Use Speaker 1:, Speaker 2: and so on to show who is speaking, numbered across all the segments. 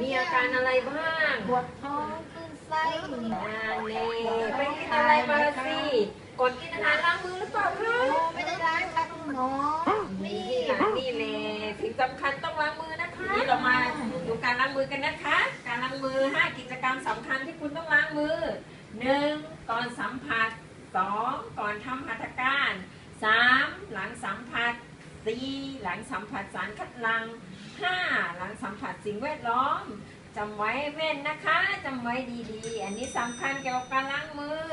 Speaker 1: มีอาการอะไรบ้าง
Speaker 2: ปวดท้องขึ้นไส้
Speaker 1: อ่าเน่ไปกินอะไรมาละสิกดกินอาหารล้างมือหรือเปล่าคะ
Speaker 2: โอ้ไม่ได้ล้างค่ะคุณหมอ
Speaker 1: นี่หลังนี่เลยสิ่งสำคัญต้องล้างมือนะคะนี่เรามาดูการล้างมือกันนะคะ การล้างมือ5กิจกรรมสำคัญที่คุณต้องล้างมือ 1. ก่อนสัมผัส 2. ก่อนทำหัตถการ 3. หลังสัมผัส 4. หลังสัมผัสสารคัดหลัง 5. หลังสัมผัสสิ่งแวดล้อมจำไว้เว้นนะคะจำไว้ดีๆ อันนี้สำคัญเกี่ยวกับการล้างมือ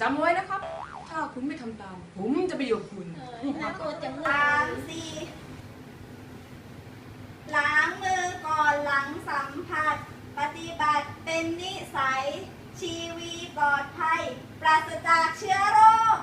Speaker 3: จำไว้นะครับ ถ้าคุณไม่ทำตาม ผมจะไปอยู่กับคุณ
Speaker 2: น่ากลัวจังเล
Speaker 4: สายมสี่ล้างมือก่อนหลังสัมผัส ปฏิบัติเป็นนิสัย ชีวีปลอดภัย ปราศจากเชื้อโรค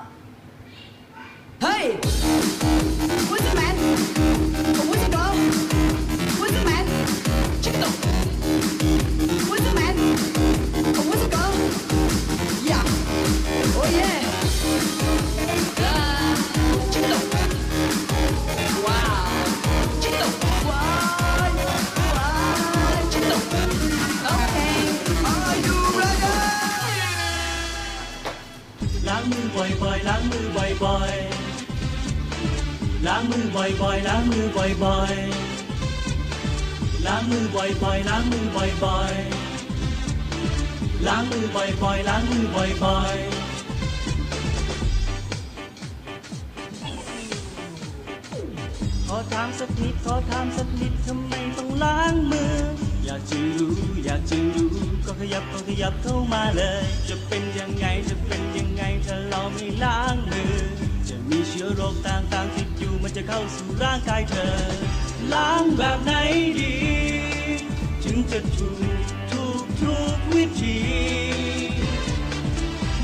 Speaker 5: อบ่อยๆล้างมือบ่อยๆล้างมือบ่อยๆล้างมือบ่อยๆล้างมือบ่อยๆล้างมือบ่อยๆล้างมือบ่อยๆล้างมือบ่อยๆขอถามสักนิดขอถามสักนิดทำไมต้องล้างมือ อยากจะรู้อยากจะรู้ก็ขยับก็ขยับเข้ามาเลย จะเป็นยังไงจะเป็นยังไง ถ้าเราไม่ล้างมือ จะมีเชื้อโรคต่างๆติดอยู่มันจะเข้าสู่ร่างกายเธอ ล้างแบบไหนดีถึงจะถูกถูกทุกวิธี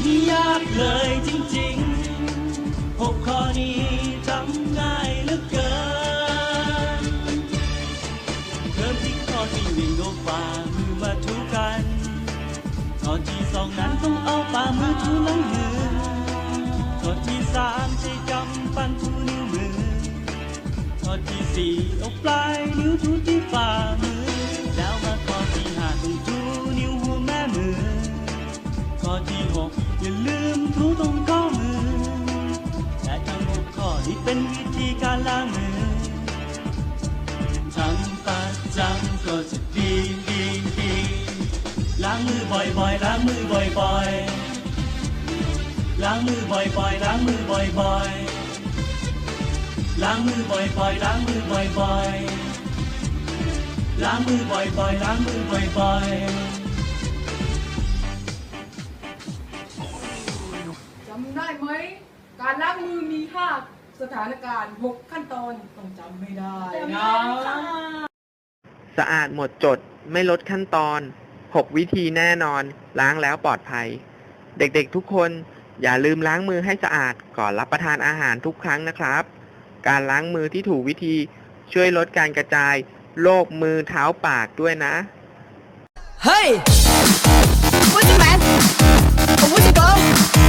Speaker 5: ไม่ยากเลยจริงๆหกข้อนี้จำง่ายเหลือเกินเริ่มที่ข้อที่หนึ่งเอาฝ่ามือมาถูกันข้อที่สองนั้นต้องเอาฝ่ามือถูหลังมือ สามใช้กำปั้นถูนิ้วมือข้อที่สี่เอาปลายนิ้วถูที่ฝ่ามือ แล้วมาข้อที่ห้าต้องถูนิ้วหัวแม่มือข้อที่หกอย่าลืมถูตรงข้อมือและทั้งหกข้อนี้เป็นวิธีการล้างมือทำประจำก็จะดีดีดีล้างมือบ่อยๆล้างมือบ่อยๆ ล้างมือบ่อยๆล้างมือบ่อยๆล้างมือบ่อยๆล้างมือบ่อยๆล้างมือบ่อยๆล้างมือบ่อยๆ
Speaker 3: จำได้ไหมการล้างมือมี5สถานการณ์6ขั้นตอนต้องจำไม่ได้นะ
Speaker 6: สะอาดหมดจดไม่ลดขั้นตอน 6 วิธีแน่นอน ล้างแล้วปลอดภัย เด็กๆทุกคน อย่าลืมล้างมือให้สะอาดก่อนรับประทานอาหารทุกครั้งนะครับ การล้างมือที่ถูกวิธีช่วยลดการกระจายโรคมือเท้าปากด้วยนะ
Speaker 7: เฮ้ย What's the man? Oh, what's the girl?